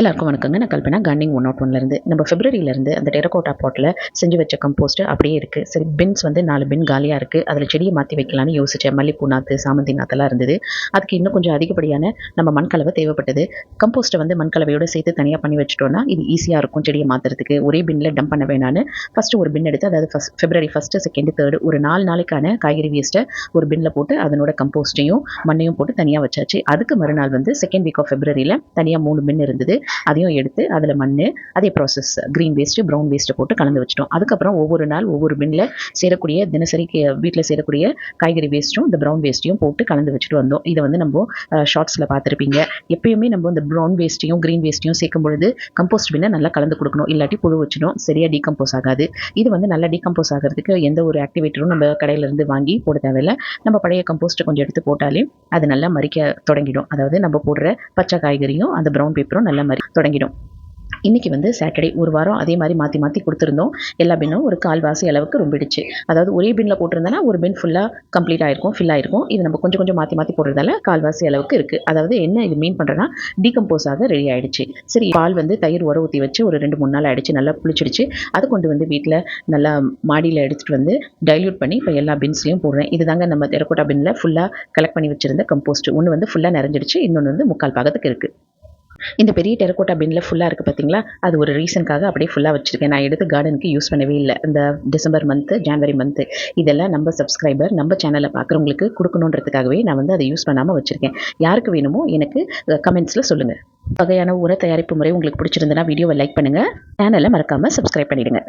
எல்லாருக்கும் வணக்கங்க. நான் கல்பனா கார்னிங் ஒன் நாட் ஒன்லேருந்து நம்ம ஃபெப்ரவரியிலேருந்து அந்த டெரகோட்டா பாட்டில் செஞ்சு வச்ச கம்போஸ்ட் அப்படியே இருக்குது சரி பின்ஸ் வந்து நாலு பின் காலியாக இருக்குது அதில் செடியை மாற்றி வைக்கலான்னு யோசித்தேன் மல்லிப்பூ நாற்று சாமந்தி நாற்றெல்லாம் இருந்தது. அதுக்கு இன்னும் கொஞ்சம் அதிகப்படியான நம்ம மண்கலவை தேவைப்பட்டது. கம்போஸ்ட்டை வந்து மண்கலவையோடு சேர்த்து தனியாக பண்ணி வச்சுட்டோன்னா இது ஈஸியாக இருக்கும் செடியை மாற்றுறதுக்கு ஒரே பின்னில் டம்ப் பண்ண வேணான்னு ஃபஸ்ட்டு ஒரு பின் எடுத்து அதாவது first February first second third ஒரு நாலு நாளைக்கான காய்கறி வேஸ்ட்டை ஒரு பின்னில் போட்டு அதனோட கம்போஸ்ட்டையும் மண்ணையும் போட்டு தனியாக வச்சாச்சு. அதுக்கு மறுநாள் வந்து செகண்ட் வீக் ஆஃப் ஃபெப்ரவரியில் தனியாக மூணு பின் இருந்தது. அதையும் எடுத்து அதில் மண் அதே ப்ராசஸ் க்ரீன் வேஸ்ட்டு ப்ரௌன் வேஸ்ட்டை போட்டு கலந்து வச்சிட்டோம். அதுக்கப்புறம் ஒவ்வொரு நாள் ஒவ்வொரு பின்னில் சேரக்கூடிய தினசரி வீட்டில் சேரக்கூடிய காய்கறி வேஸ்ட்டும் இந்த ப்ரௌன் வேஸ்ட்டையும் போட்டு கலந்து வச்சுட்டு வந்தோம். இதை வந்து நம்ம ஷார்ட்ஸில் பார்த்துருப்பீங்க. எப்பயுமே நம்ம இந்த ப்ரௌன் வேஸ்ட்டையும் க்ரீன் வேஸ்ட்டையும் சேர்க்கும் பொழுது கம்போஸ்ட் பின்னை நல்லா கலந்து கொடுக்கணும். இல்லாட்டி புழு வச்சிடும். சரியாக டீகம்போஸ் ஆகாது. இது வந்து நல்லா டீகம்போஸ் ஆகிறதுக்கு எந்த ஒரு ஆக்டிவேட்டரும் நம்ம கடையிலேருந்து வாங்கி போட தேவையில்லை. நம்ம பழைய கம்போஸ்ட்டை கொஞ்சம் எடுத்து போட்டாலே அது நல்லா மறிக்க தொடங்கிடும். அதாவது நம்ம போடுற பச்சை காய்கறியும் அந்த ப்ரௌன் பேப்பரும் நல்லா மறி தொடங்கிடும். இன்றைக்கி வந்து சாட்டர்டே ஒரு வாரம் அதே மாதிரி மாற்றி மாற்றி கொடுத்துருந்தோம். எல்லா பின்னும் ஒரு கால்வாசி அளவுக்கு ரொம்பிடுச்சு. அதாவது ஒரே பின்னில் போட்டிருந்தனா ஒரு பின் ஃபுல்லாக கம்ப்ளீட் ஆயிருக்கும் ஃபில் ஆயிருக்கும். இது நம்ம கொஞ்சம் கொஞ்சம் மாற்றி மாற்றி போடுறதால கால்வாசி அளவுக்கு இருக்குது அதாவது என்ன இது மீன் பண்ணுறேன்னா டீகம்போஸ் ஆக ரெடி ஆகிடுச்சு சரி பால் வந்து தயிர் உர ஊற்றி வச்சு ஒரு ரெண்டு மூணு நாள் ஆகிடுச்சு நல்லா புளிச்சிடுச்சு. அதை கொண்டு வந்து வீட்டில் நல்லா மாடியில் எடுத்துகிட்டு வந்து டைல்யூட் பண்ணி இப்போ எல்லா பின்ஸ்லையும் போடுறேன். இதுதாங்க நம்ம தெரக்கோட்டா பின்னில் ஃபுல்லாக கலெக்ட் பண்ணி வச்சிருந்த கம்போஸ்ட் ஒன்று வந்து ஃபுல்லாக நிறைஞ்சிடுச்சு இன்னொன்று வந்து முக்கால் பாகத்துக்கு இருக்குது இந்த பெரிய டெரக்கோட்டா பின்ல ஃபுல்லாக இருக்குது பார்த்தீங்களா அது ஒரு ரீசனுக்காக அப்படியே ஃபுல்லாக வச்சுருக்கேன். நான் எடுத்து கார்டனுக்கு யூஸ் பண்ணவே இல்லை. இந்த டிசம்பர் மந்த்து ஜான்வரி மந்த்து இதெல்லாம் நம்ம சப்ஸ்கிரைபர் நம்ம சேனலை பார்க்குறவங்களுக்கு கொடுக்கணுன்றதுக்காகவே நான் வந்து அதை யூஸ் பண்ணாமல் வச்சுருக்கேன். யாருக்கு வேணுமோ எனக்கு கமெண்ட்ஸில் சொல்லுங்கள் வகையான உர தயாரிப்பு முறை உங்களுக்கு பிடிச்சிருந்தனா வீடியோவை லைக் பண்ணுங்கள் சேனலை மறக்காமல் சப்ஸ்கிரைப் பண்ணிவிடுங்க